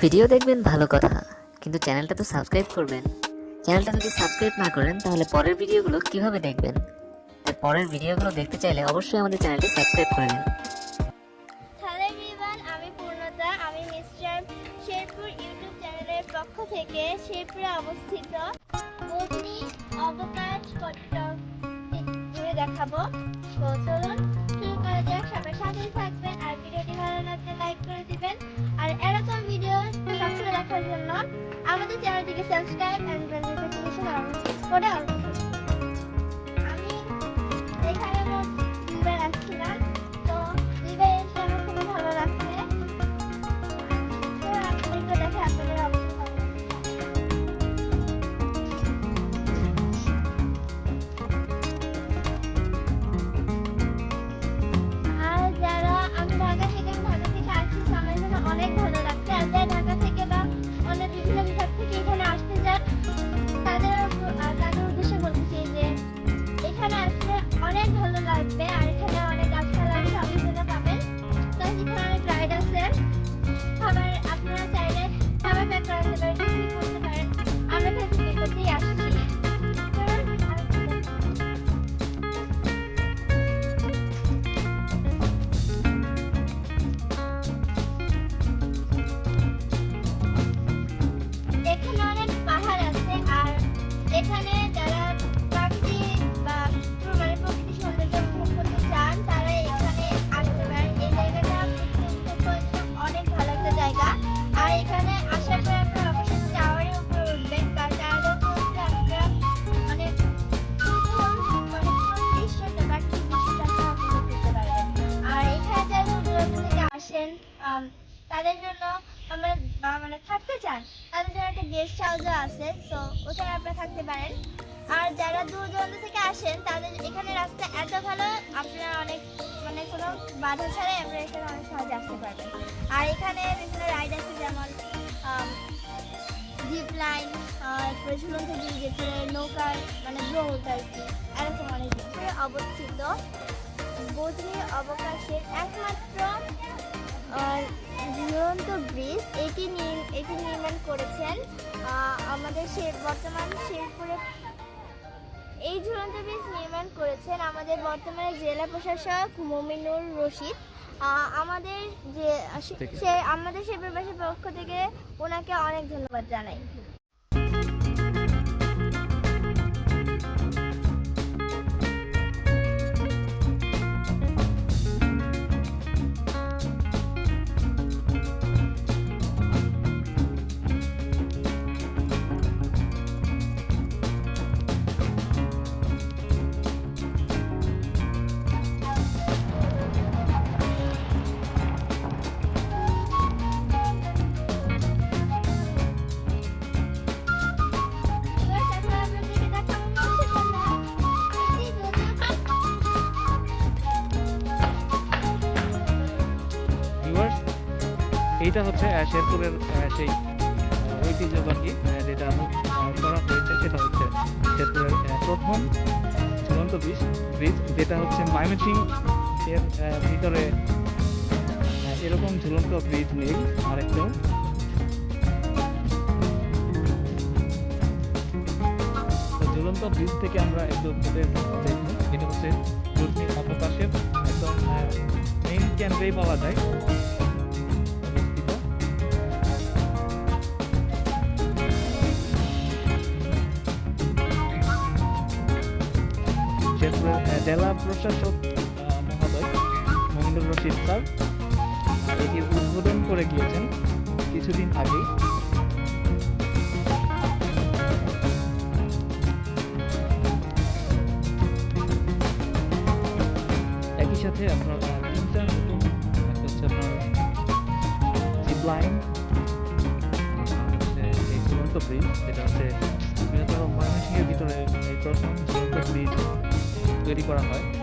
Video দেখবেন ভালো কথা কিন্তু চ্যানেলটা তো সাবস্ক্রাইব করবেন চ্যানেলটা যদি সাবস্ক্রাইব না করেন তাহলে পরের ভিডিওগুলো কীভাবে দেখবেন তাই পরের ভিডিওগুলো দেখতে চাইলে অবশ্যই আমাদের চ্যানেলটি সাবস্ক্রাইব করে নিন পক্ষ থেকে শেরপুরে অবস্থিত অবকাশ কটক ঘুরে দেখাবো তো চলুন শুরু করা যাক সবাই সাথেই থাকবেন আর ভিডিওটি চ্যানেলটিকে subscribe and bell notification on করে অন এখানে অনেক পাহাড় আছে, আর এখানে যারা প্রাকৃতিক বা মানে প্রকৃতি সৌন্দর্য উপভোগ করতে চান, তারা এখানে আসতে পারেন। এই জায়গাটা অনেক ভালো একটা জায়গা। আর এখানে আসার পরে আপনারা অবশ্যই টাওয়ারের উপরে উঠবেন, বা টাওয়ারের উপরে উঠলে আপনারা অনেক সুন্দর মানে পুরো দৃশ্যটা দৃশ্যটা আপনারা করতে পারবেন। আর এখানে যারা দূর থেকে আসেন তাদের জন্য আমরা মানে থাকতে চান। তাদের জন্য একটা গেস্ট হাউসও আছে তো ওখানে আপনারা থাকতে পারেন। আর যারা দূর দূরান্ত থেকে আসেন, তাদের এখানে রাস্তা এত ভালো, আপনারা অনেক মানে কোনো বাধা ছাড়াই আপনারা এখানে অনেক সহজে আসতে পারবেন আর এখানে বিভিন্ন রাইড আছে, যেমন জিপ লাইন তারপরে ঝুলন্ত ব্রিজ নৌকার মানে ব্রোট আর কি, এরকম অনেক অবস্থিত। বদ্রি অবকাশের একমাত্র ঝুলন্ত ব্রিজ এটি এটি নির্মাণ করেছেন আমাদের সে বর্তমান শেরপুরে এই ঝুলন্ত ব্রিজ নির্মাণ করেছেন আমাদের বর্তমানে জেলা প্রশাসক মমিনুর রশিদ। আমাদের যে সে আমাদের শেরপুরবাসীর পক্ষ থেকে ওনাকে অনেক ধন্যবাদ জানাই। এইটা হচ্ছে শেরপুরের সেই ঐতিহ্যবাহী যেটা করা হয়েছে, সেটা হচ্ছে শেরপুরের প্রথম ঝুলন্ত ব্রিজ ব্রিজ যেটা হচ্ছে ময়মনসিং এর ভিতরে এরকম ঝুলন্ত ব্রিজ নেই আরেকটাও ঝুলন্ত ব্রিজ থেকে আমরা একটু ফুটে দেখব। এটা হচ্ছে অবকাশের একদম মেইন কেন্দ্রেই পাওয়া যায়। জেলা প্রশাসক মহোদয়, মহিন্দুর রশিদ স্যার এটি উদ্বোধন করে গিয়েছেন কিছুদিন আগেই। একই সাথে আপনার তিনটা নতুন যেটা হচ্ছে বৃহত্তর ময়মনসিংহের ভিতরে প্রথম তৈরি করা হয়।